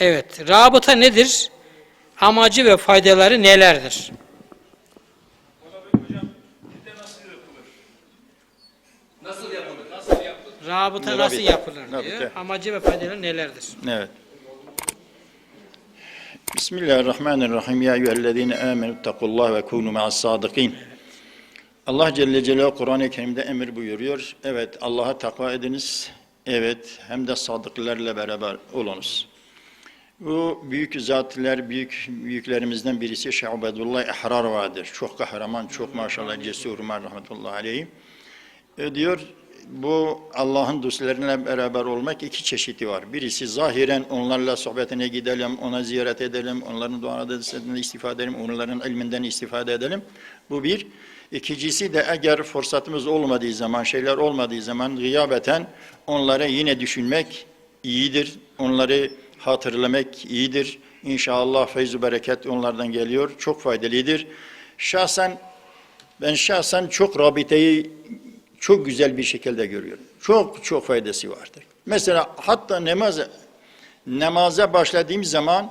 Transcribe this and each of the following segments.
Evet, rabıta nedir? Amacı ve faydaları nelerdir? Nasıl yapılır? Nasıl yapılır? Rabıta Rabıta. nasıl yapılır diyor. Amacı ve faydaları nelerdir? Evet. Bismillahirrahmanirrahim. Ya eyyühellezine amenu takullah ve kunu ma'as sadıkin. Allah Celle Celaluhu Kur'an-ı Kerim'de emir buyuruyor. Evet Allah'a takva ediniz. Evet hem de sadıklarla beraber olunuz. Bu büyük zatlar, büyük büyüklerimizden birisi Şeyh Ubedullah Ehrar vardır. Çok kahraman, çok maşallah cesur, rahmetullahi aleyhi. E, diyor bu Allah'ın dostlarıyla beraber olmak iki çeşidi var. Birisi zahiren onlarla sohbetine gidelim, ona ziyaret edelim, onların dualarından istifade edelim, onların ilminden istifade edelim. Bu bir. İkincisi de eğer fırsatımız olmadığı zaman, şeyler olmadığı zaman gıyabeten onlara yine düşünmek iyidir. Onları hatırlamak iyidir. İnşallah feyz bereket onlardan geliyor. Çok faydalıdır. Şahsen ben şahsen çok rabiteyi çok güzel bir şekilde görüyorum. Çok çok faydası vardır. Mesela hatta namaz namaza başladığım zaman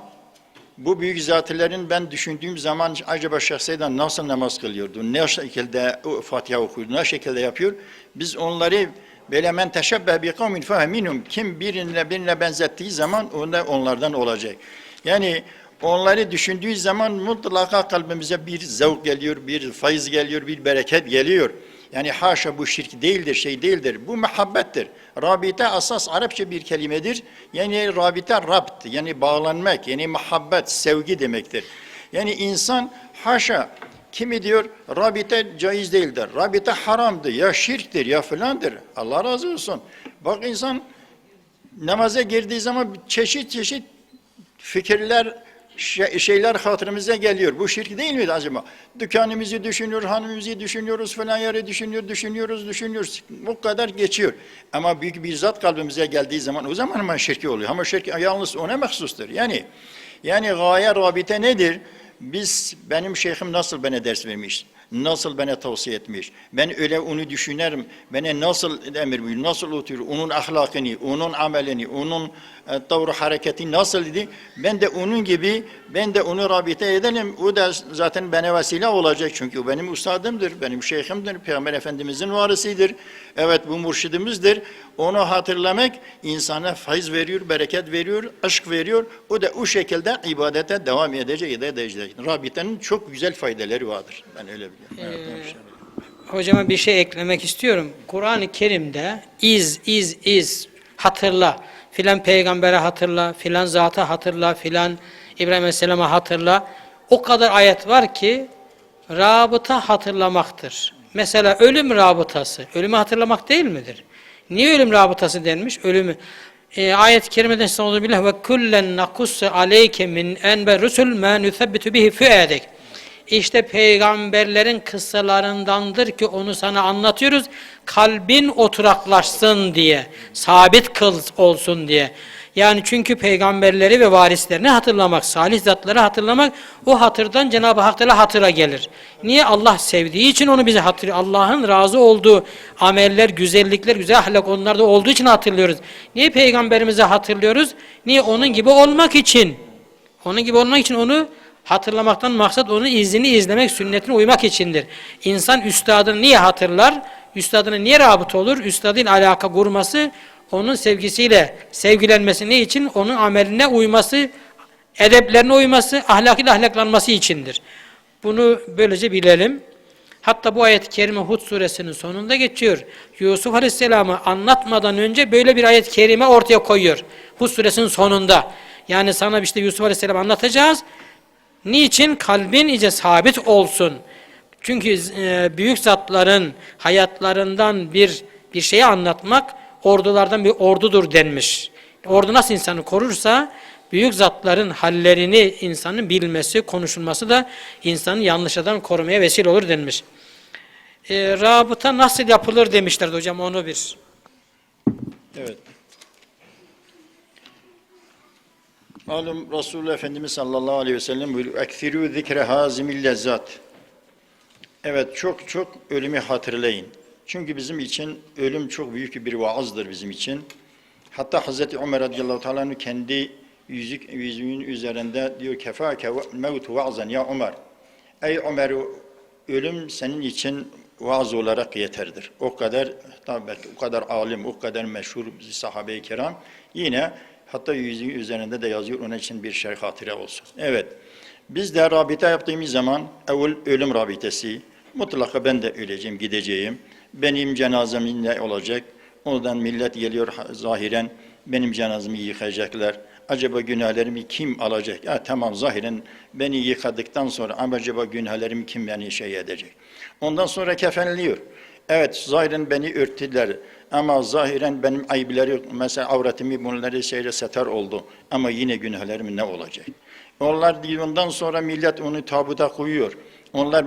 bu büyük zatelerin ben düşündüğüm zaman acaba şahsiyeden nasıl namaz kılıyordu, ne şekilde Fatiha okuyordu, ne şekilde yapıyor. Biz onları böyle men teşebbeh bi kavmin feheminum kim birine birine benzettiği zaman onda onlardan olacak. Yani onları düşündüğü zaman mutlaka kalbimize bir zevk geliyor, bir faiz geliyor, bir bereket geliyor. Yani haşa bu şirk değildir, şey değildir. Bu muhabbettir. Rabite asas Arapça bir kelimedir. Yani rabite rabt, yani bağlanmak, yani muhabbet, sevgi demektir. Yani insan haşa kimi diyor rabite caiz değildir. Rabite haramdır, ya şirktir, ya filandır. Allah razı olsun. Bak insan namaza girdiği zaman çeşit çeşit fikirler, şey- şeyler hatırımıza geliyor. Bu şirk değil mi acaba? Dükkanımızı düşünüyor, hanımımızı düşünüyoruz, falan yeri düşünüyor, düşünüyoruz, düşünüyoruz. Bu kadar geçiyor. Ama büyük bir zat kalbimize geldiği zaman o zaman hemen şirki oluyor. Ama şirk yalnız ona mahsustur. Yani yani gaye rabite nedir? Biz, benim şeyhim nasıl bana ders vermiş? Nasıl bana tavsiye etmiş? Ben öyle onu düşünerim. Bana nasıl emir buyuruyor, nasıl oturuyor? Onun ahlakını, onun amelini, onun e, tavır hareketi nasıl idi? Ben de onun gibi, ben de onu rabite edelim. O da zaten bana vesile olacak. Çünkü o benim ustadımdır, benim şeyhimdir, Peygamber Efendimizin varisidir. Evet bu murşidimizdir. Onu hatırlamak insana faiz veriyor, bereket veriyor, aşk veriyor. O da o şekilde ibadete devam edecek, edecek. Rabitenin çok güzel faydaları vardır. Ben öyle. Maşallah. Hocama bir şey eklemek istiyorum. Kur'an-ı Kerim'de iz, iz, iz, hatırla, filan peygambere hatırla, filan zata hatırla, filan İbrahim Aleyhisselam'a hatırla. O kadar ayet var ki rabıta hatırlamaktır. Mesela ölüm rabıtası, ölümü hatırlamak değil midir? Niye ölüm rabıtası denmiş? Ölümü e, ayet-i kerimeden estağfurullah billah ve kullen nakussu aleyke min enbe rusul ma nusabbitu bihi fuadek. İşte peygamberlerin kıssalarındandır ki onu sana anlatıyoruz. Kalbin oturaklaşsın diye, sabit kıl olsun diye. Yani çünkü peygamberleri ve varislerini hatırlamak, salih zatları hatırlamak o hatırdan Cenab-ı Hak Teala hatıra gelir. Niye? Allah sevdiği için onu bize hatırlıyor. Allah'ın razı olduğu ameller, güzellikler, güzel ahlak onlarda olduğu için hatırlıyoruz. Niye peygamberimizi hatırlıyoruz? Niye? Onun gibi olmak için. Onun gibi olmak için onu hatırlamaktan maksat onun izini izlemek, sünnetine uymak içindir. İnsan üstadını niye hatırlar? Üstadına niye rabıt olur? Üstadın alaka kurması, onun sevgisiyle sevgilenmesi ne için? Onun ameline uyması, edeplerine uyması, ahlakıyla ahlaklanması içindir. Bunu böylece bilelim. Hatta bu ayet-i kerime Hud suresinin sonunda geçiyor. Yusuf Aleyhisselam'ı anlatmadan önce böyle bir ayet-i kerime ortaya koyuyor. Hud suresinin sonunda. Yani sana işte Yusuf Aleyhisselam anlatacağız. Niçin? Kalbin iyice sabit olsun. Çünkü e, büyük zatların hayatlarından bir bir şeyi anlatmak ordulardan bir ordudur denmiş. Ordu nasıl insanı korursa büyük zatların hallerini insanın bilmesi, konuşulması da insanın yanlışlardan korumaya vesile olur denmiş. E, rabıta nasıl yapılır demişlerdi hocam onu bir. Evet. Malum Resulullah Efendimiz sallallahu aleyhi ve sellem buyuruyor. Ekthirü zikre hazimil lezzat. Evet çok çok ölümü hatırlayın. Çünkü bizim için ölüm çok büyük bir vaazdır bizim için. Hatta Hazreti Ömer radıyallahu teala kendi yüzük, yüzüğün üzerinde diyor kefâke mevtu va'zen ya Ömer. Ey Ömer ölüm senin için vaaz olarak yeterdir. O kadar tabii o kadar alim, o kadar meşhur sahabe-i kiram yine hatta yüzüğü üzerinde de yazıyor onun için bir şey hatire olsun. Evet. Biz de rabita yaptığımız zaman evvel ölüm rabitesi mutlaka ben de öleceğim, gideceğim. Benim cenazem ne olacak? Ondan millet geliyor zahiren benim cenazemi yıkayacaklar. Acaba günahlarımı kim alacak? Ya tamam zahiren beni yıkadıktan sonra ama acaba günahlarımı kim beni şey edecek? Ondan sonra kefenliyor. Evet zahiren beni örttüler ama zahiren benim ayıpları mesela avretimi bunları şeyle seter oldu ama yine günahlarım ne olacak? Onlar ondan sonra millet onu tabuta koyuyor. Onlar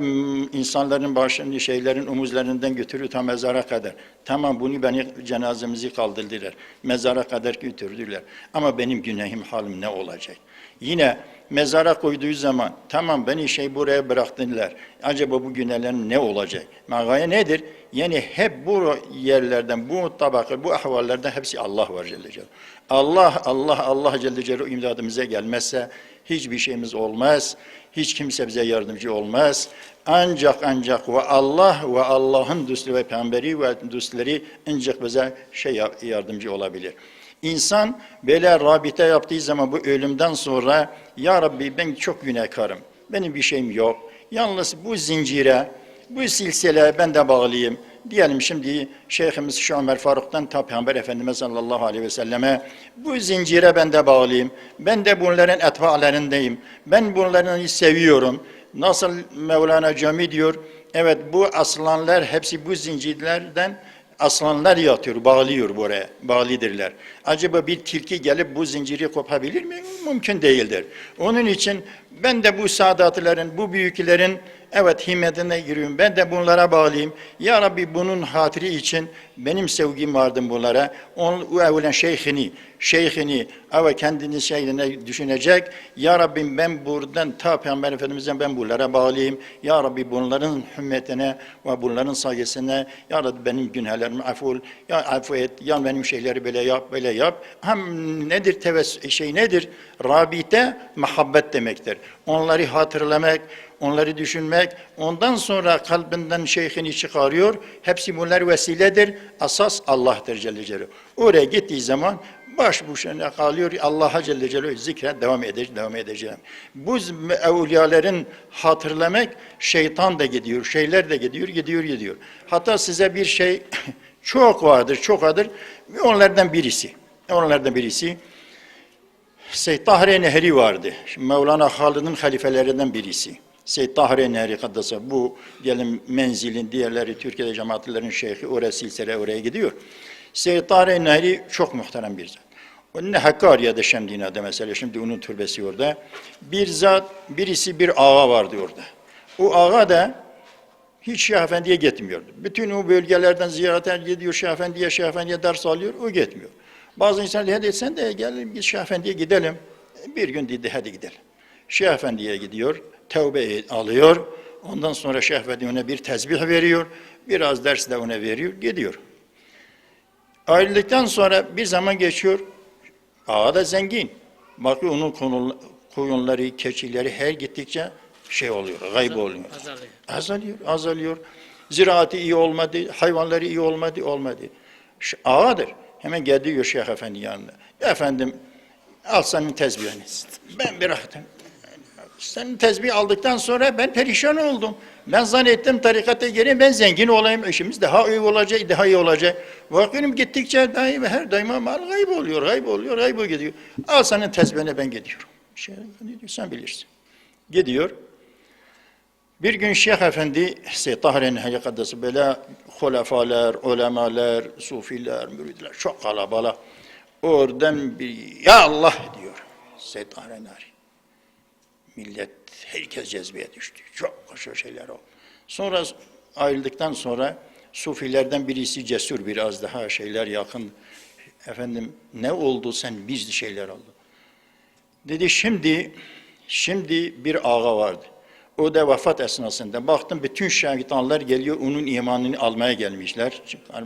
insanların başını şeylerin omuzlarından götürüyor ta mezara kadar. Tamam bunu beni cenazemizi kaldırdılar. Mezara kadar götürdüler. Ama benim günahım halim ne olacak? Yine mezara koyduğu zaman tamam beni şey buraya bıraktılar. Acaba bu günahlarım ne olacak? Magaye nedir? Yani hep bu yerlerden, bu tabaka, bu ahvallerden hepsi Allah var Celle Celaluhu. Allah, Allah, Allah Celle Celaluhu imdadımıza gelmezse hiçbir şeyimiz olmaz. Hiç kimse bize yardımcı olmaz. Ancak ancak ve Allah ve Allah'ın dostları ve peygamberi ve dostları ancak bize şey yardımcı olabilir. İnsan böyle rabite yaptığı zaman bu ölümden sonra Ya Rabbi ben çok günahkarım. Benim bir şeyim yok. Yalnız bu zincire, bu silsileye ben de bağlıyım. Diyelim şimdi Şeyhimiz Şu Ömer Faruk'tan ta Peygamber Efendimiz sallallahu aleyhi ve selleme bu zincire ben de bağlıyım. Ben de bunların etbaalarındayım. Ben bunları seviyorum. Nasıl Mevlana Cami diyor, evet bu aslanlar hepsi bu zincirlerden aslanlar yatıyor, bağlıyor buraya, bağlıdırlar. Acaba bir tilki gelip bu zinciri kopabilir mi? Mümkün değildir. Onun için ben de bu saadatların, bu büyüklerin evet himmetine giriyorum. Ben de bunlara bağlıyım. Ya Rabbi bunun hatırı için benim sevgim vardı bunlara. Onu o evvelen şeyhini, şeyhini ama kendini şeyine düşünecek. Ya Rabbim ben buradan ta Peygamber Efendimiz'den ben bunlara bağlıyım. Ya Rabbi bunların hümmetine ve bunların sayesinde Ya Rabbi benim günahlarımı affol, ya affu et, ya benim şeyleri böyle yap, böyle yap. Hem nedir teves şey nedir? Rabite muhabbet demektir. Onları hatırlamak, onları düşünmek, ondan sonra kalbinden şeyhini çıkarıyor. Hepsi bunlar vesiledir. Asas Allah'tır Celle Celaluhu. Oraya gittiği zaman baş boşuna kalıyor. Allah'a Celle Celaluhu zikre devam edeceğim, devam edeceğim. Bu evliyaların hatırlamak şeytan da gidiyor, şeyler de gidiyor, gidiyor, gidiyor. Hatta size bir şey çok vardır, çok vardır. Onlardan birisi. Onlardan birisi. Seyyid Tahre Nehri vardı. Şimdi Mevlana Halid'in halifelerinden birisi. Seyyid Tahre Nehri Kaddasa bu diyelim menzilin diğerleri Türkiye'de cemaatlerin şeyhi oraya silsile oraya gidiyor. Seyyid Tahre Nehri çok muhterem bir zat. Onun Hakkari'de Şemdina'da mesela şimdi onun türbesi orada. Bir zat birisi bir ağa vardı orada. O ağa da hiç Şeyh Efendi'ye gitmiyordu. Bütün o bölgelerden ziyarete gidiyor Şeyh Efendi'ye, Şeyh Efendi'ye ders alıyor, o gitmiyor. Bazı insanlar hadi sen de gel biz Şeyh Efendi'ye gidelim. Bir gün dedi, hadi gidelim. Şeyh Efendi'ye gidiyor, tevbe alıyor. Ondan sonra Efendi ona bir tezbih veriyor. Biraz ders de ona veriyor, gidiyor. Ayrıldıktan sonra bir zaman geçiyor. Ağa da zengin. Bakıyor onun koyunları, keçileri her gittikçe şey oluyor, gayb oluyor. Azalıyor. Azalıyor, azalıyor. Ziraatı iyi olmadı, hayvanları iyi olmadı, olmadı. Ağadır. Hemen gidiyor Şeyh Efendi yanına. Efendim, al senin tezbihini. Ben bıraktım. Senin tezbih aldıktan sonra ben perişan oldum. Ben zannettim tarikata gireyim, ben zengin olayım, işimiz daha iyi olacak, daha iyi olacak. Bakıyorum gittikçe daim, her daima mal gayb oluyor, gayb oluyor, gayb gidiyor. Al senin tezbihine ben gidiyorum. Şey, ne diyor, sen bilirsin. Gidiyor. Bir gün Şeyh Efendi, Seyyid Tahre'nin hakikatesi böyle hulefalar, ulemalar, sufiler, müridler çok kalabalık. Oradan bir ya Allah diyor Seyyid Tahre'nin Millet, herkes cezbeye düştü. Çok hoş şeyler oldu. Sonra ayrıldıktan sonra sufilerden birisi cesur biraz daha şeyler yakın. Efendim ne oldu sen bizli şeyler oldu. Dedi şimdi şimdi bir ağa vardı. O da vefat esnasında baktım bütün şeytanlar geliyor onun imanını almaya gelmişler.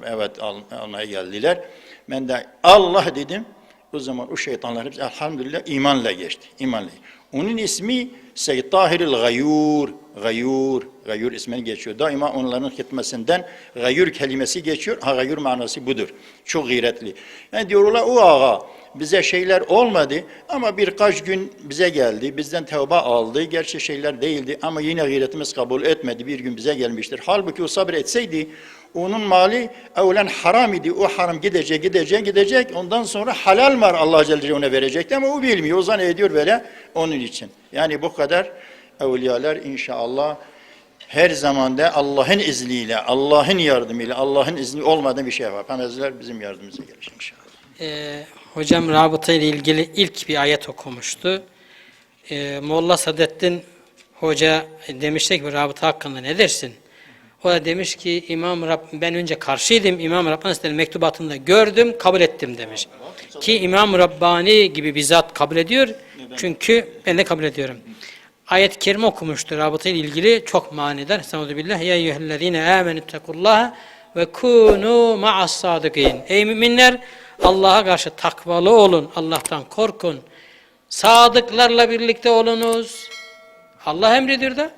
Evet al- almaya geldiler. Ben de Allah dedim. O zaman o şeytanlar hepsi elhamdülillah imanla geçti. İmanla. Onun ismi Seyyid Tahiril Gayur. Gayur. Gayur ismini geçiyor. Daima onların hitmesinden gayur kelimesi geçiyor. Ha gayur manası budur. Çok gayretli. Yani diyorlar o ağa bize şeyler olmadı ama birkaç gün bize geldi. Bizden tevbe aldı. Gerçi şeyler değildi ama yine gayretimiz kabul etmedi. Bir gün bize gelmiştir. Halbuki o sabretseydi onun mali evlen haram idi. O haram gidecek, gidecek, gidecek. Ondan sonra halal var Allah Celle ona verecekti ama o bilmiyor. O zannediyor böyle onun için. Yani bu kadar evliyalar inşallah her zamanda Allah'ın izniyle, Allah'ın yardımıyla, Allah'ın izni olmadan bir şey yapamazlar. Bizim yardımımıza gelir inşallah. Ee, hocam rabıta ile ilgili ilk bir ayet okumuştu. Ee, Molla Sadettin Hoca demişti ki rabıta hakkında ne dersin? O da demiş ki İmam Rab, ben önce karşıydım. İmam Rabbani Hazretleri'nin mektubatında gördüm, kabul ettim demiş. Ki İmam Rabbani gibi bir zat kabul ediyor. Çünkü ben de kabul ediyorum. Ayet-i kerime okumuştu rabıta ile ilgili çok manidar. Estağfirullah. Ya eyyühellezine amenüttekullaha ve kunu ma'as sadıkîn. Ey müminler Allah'a karşı takvalı olun. Allah'tan korkun. Sadıklarla birlikte olunuz. Allah emrediyor da